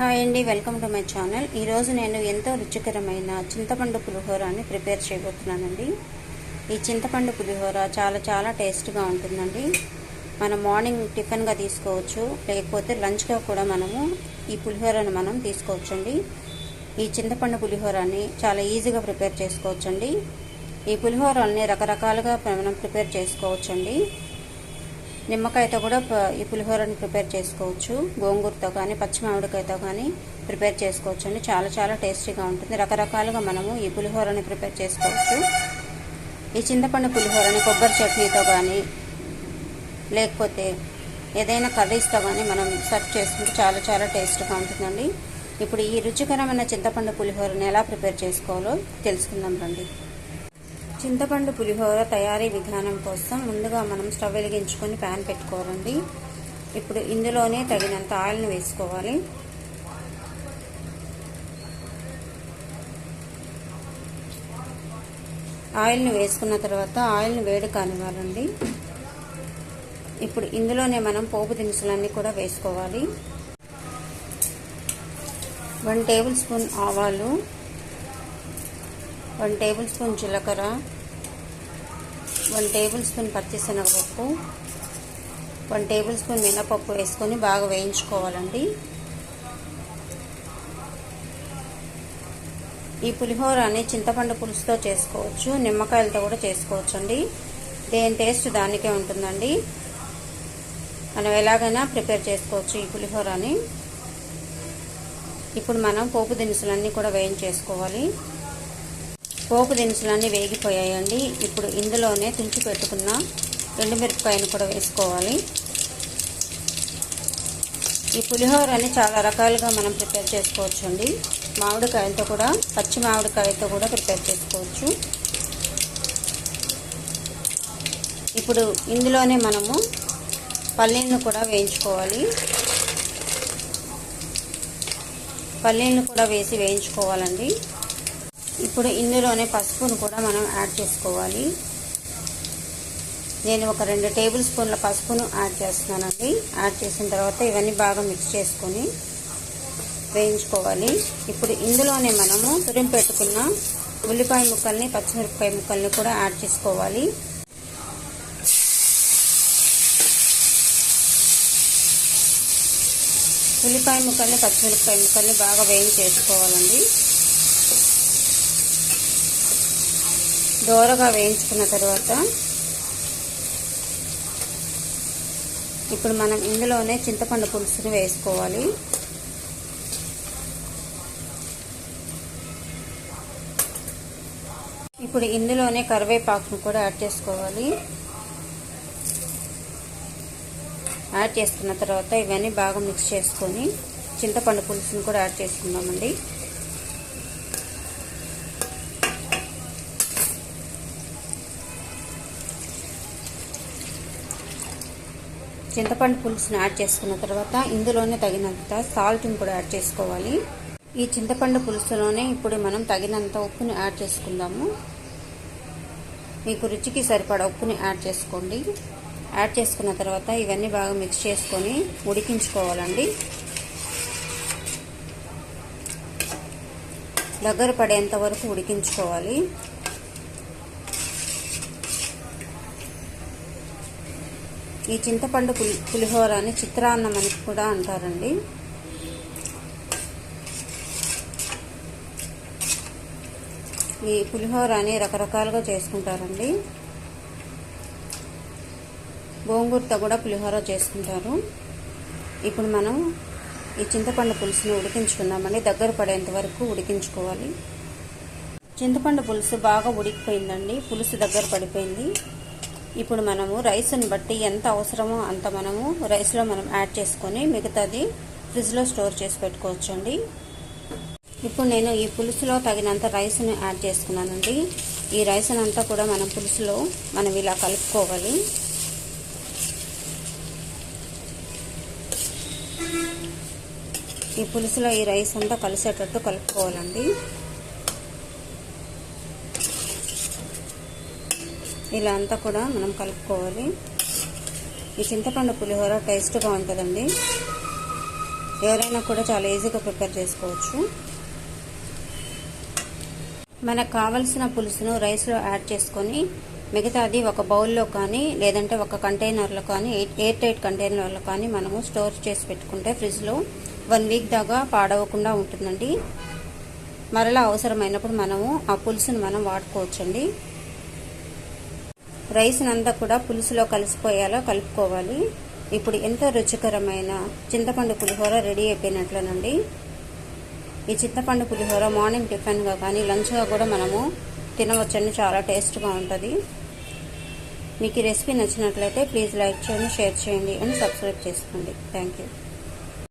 Hi అండి welcome to my channel. ఈరోజు నేను ఎంతో రుచికరమైన చింతపండు పులిహోరాన్ని ప్రిపేర్ చేయబోతున్నానండి. ఈ చింతపండు పులిహోర చాలా చాలా టేస్ట్గా ఉంటుందండి. మనం మార్నింగ్ టిఫిన్గా తీసుకోవచ్చు లేకపోతే లంచ్గా కూడా మనము ఈ పులిహోరను మనం తీసుకోవచ్చండి. ఈ చింతపండు పులిహోరాన్ని చాలా ఈజీగా ప్రిపేర్ చేసుకోవచ్చండి. ఈ పులిహోరల్ని రకరకాలుగా మనం ప్రిపేర్ చేసుకోవచ్చండి. నిమ్మకాయతో కూడా ఈ పులిహోరని ప్రిపేర్ చేసుకోవచ్చు. గోంగూరతో కానీ పచ్చి మామిడికాయతో కానీ ప్రిపేర్ చేసుకోవచ్చు అండి. చాలా చాలా టేస్టీగా ఉంటుంది. రకరకాలుగా మనము ఈ పులిహోరని ప్రిపేర్ చేసుకోవచ్చు. ఈ చింతపండు పులిహోరని కొబ్బరి చట్నీతో కానీ లేకపోతే ఏదైనా కర్రీస్తో కానీ మనం సర్వ్ చేసుకుంటే చాలా చాలా టేస్ట్గా ఉంటుందండి. ఇప్పుడు ఈ రుచికరమైన చింతపండు పులిహోరని ఎలా ప్రిపేర్ చేసుకోవాలో తెలుసుకుందాం రండి. చింతపండు పులిహోర తయారీ విధానం కోసం ముందుగా మనం స్టవ్ వెలిగించుకొని ప్యాన్ పెట్టుకోవాలండి. ఇప్పుడు ఇందులోనే తగినంత ఆయిల్ని వేసుకోవాలి. ఆయిల్ని వేసుకున్న తర్వాత ఆయిల్ని వేడి కానివ్వాలండి. ఇప్పుడు ఇందులోనే మనం పోపు దినుసులన్నీ కూడా వేసుకోవాలి. వన్ టేబుల్ స్పూన్ ఆవాలు వన్ టేబుల్ స్పూన్ జీలకర్ర వన్ టేబుల్ స్పూన్ పచ్చిశనగపప్పు వన్ టేబుల్ స్పూన్ మినపప్పు వేసుకొని బాగా వేయించుకోవాలండి. ఈ పులిహోరని చింతపండు పులుసుతో చేసుకోవచ్చు నిమ్మకాయలతో కూడా చేసుకోవచ్చు అండి దేని టేస్ట్ దానికే ఉంటుందండి. మనం ఎలాగైనా ప్రిపేర్ చేసుకోవచ్చు ఈ పులిహోరని. ఇప్పుడు మనం పోపు దినుసులన్నీ కూడా వేయించేసుకోవాలి. పోపు దినుసులన్నీ వేగిపోయాయండి. ఇప్పుడు ఇందులోనే తుంచి పెట్టుకున్న ఎండుమిరపకాయను కూడా వేసుకోవాలి. ఈ పులిహోరని చాలా రకాలుగా మనం ప్రిపేర్ చేసుకోవచ్చు అండి మామిడికాయలతో కూడా పచ్చి మామిడికాయతో కూడా ప్రిపేర్ చేసుకోవచ్చు. ఇప్పుడు ఇందులోనే మనము పల్లీలను కూడా వేయించుకోవాలి. పల్లీలను కూడా వేసి వేయించుకోవాలండి. ఇప్పుడు ఇందులోనే పసుపును కూడా మనం యాడ్ చేసుకోవాలి. నేను ఒక రెండు టేబుల్ స్పూన్ల పసుపును యాడ్ చేస్తున్నానండి. యాడ్ చేసిన తర్వాత ఇవన్నీ బాగా మిక్స్ చేసుకొని వేయించుకోవాలి. ఇప్పుడు ఇందులోనే మనము తురిం పెట్టుకున్న ఉల్లిపాయ ముక్కల్ని పచ్చిమిరపకాయ ముక్కల్ని కూడా యాడ్ చేసుకోవాలి. ఉల్లిపాయ ముక్కల్ని పచ్చిమిరపకాయ ముక్కల్ని బాగా వేయించేసుకోవాలండి. దోరగా వేయించుకున్న తర్వాత ఇప్పుడు మనం ఇందులోనే చింతపండు పులుసుని వేసుకోవాలి. ఇప్పుడు ఇందులోనే కరివేపాకును కూడా యాడ్ చేసుకోవాలి. యాడ్ చేసుకున్న తర్వాత ఇవన్నీ బాగా మిక్స్ చేసుకొని చింతపండు పులుసుని కూడా యాడ్ చేసుకుందామండి. చింతపండు పులుసుని యాడ్ చేసుకున్న తర్వాత ఇందులోనే తగినంత సాల్ట్ని కూడా యాడ్ చేసుకోవాలి. ఈ చింతపండు పులుసులోనే ఇప్పుడు మనం తగినంత ఉప్పుని యాడ్ చేసుకుందాము. మీకు రుచికి సరిపడా ఉప్పుని యాడ్ చేసుకోండి. యాడ్ చేసుకున్న తర్వాత ఇవన్నీ బాగా మిక్స్ చేసుకొని ఉడికించుకోవాలండి. దగ్గర పడేంత వరకు ఉడికించుకోవాలి. ఈ చింతపండు పులి పులిహోర అని చిత్రాన్నం అని కూడా అంటారండి. ఈ పులిహోర అని రకరకాలుగా చేసుకుంటారండి. గోంగూరతో కూడా పులిహోర చేసుకుంటారు. ఇప్పుడు మనం ఈ చింతపండు పులుసుని ఉడికించుకుందామండి. దగ్గర పడేంత వరకు ఉడికించుకోవాలి. చింతపండు పులుసు బాగా ఉడికిపోయిందండి. పులుసు దగ్గర పడిపోయింది. ఇప్పుడు మనము రైస్ని బట్టి ఎంత అవసరమో అంత మనము రైస్లో మనం యాడ్ చేసుకొని మిగతాది ఫ్రిడ్జ్లో స్టోర్ చేసి పెట్టుకోవచ్చండి. ఇప్పుడు నేను ఈ పులుసులో తగినంత రైస్ని యాడ్ చేసుకున్నానండి. ఈ రైస్ని అంతా కూడా మనం పులుసులో మనం ఇలా కలుపుకోవాలి. ఈ పులుసులో ఈ రైస్ అంతా కలిసేటట్టు కలుపుకోవాలండి. ఇలా అంతా కూడా మనం కలుపుకోవాలి. ఈ చింతపండు పులిహోర టేస్ట్గా ఉంటుందండి ఎవరైనా కూడా చాలా ఈజీగా ప్రిపేర్ చేసుకోవచ్చు. మనకు కావలసిన పులుసును రైస్లో యాడ్ చేసుకొని మిగతాది ఒక బౌల్లో కానీ లేదంటే ఒక కంటైనర్లో కానీ ఎయిర్ టైట్ కంటైనర్లో కానీ మనము స్టోర్ చేసి పెట్టుకుంటే ఫ్రిడ్జ్లో వన్ వీక్ దాకా పాడవకుండా ఉంటుందండి. మరలా అవసరమైనప్పుడు మనము ఆ పులుసును మనం వాడుకోవచ్చండి. రైస్ అంతా కూడా పులుసులో కలిసిపోయేలా కలుపుకోవాలి. ఇప్పుడు ఎంతో రుచికరమైన చింతపండు పులిహోర రెడీ అయిపోయినట్లేనండి. ఈ చింతపండు పులిహోర మార్నింగ్ టిఫిన్గా కానీ లంచ్గా కూడా మనము తినవచ్చండి. చాలా టేస్ట్గా ఉంటుంది. మీకు ఈ రెసిపీ నచ్చినట్లయితే ప్లీజ్ లైక్ చేయండి షేర్ చేయండి అండ్ సబ్స్క్రైబ్ చేసుకోండి. Thank you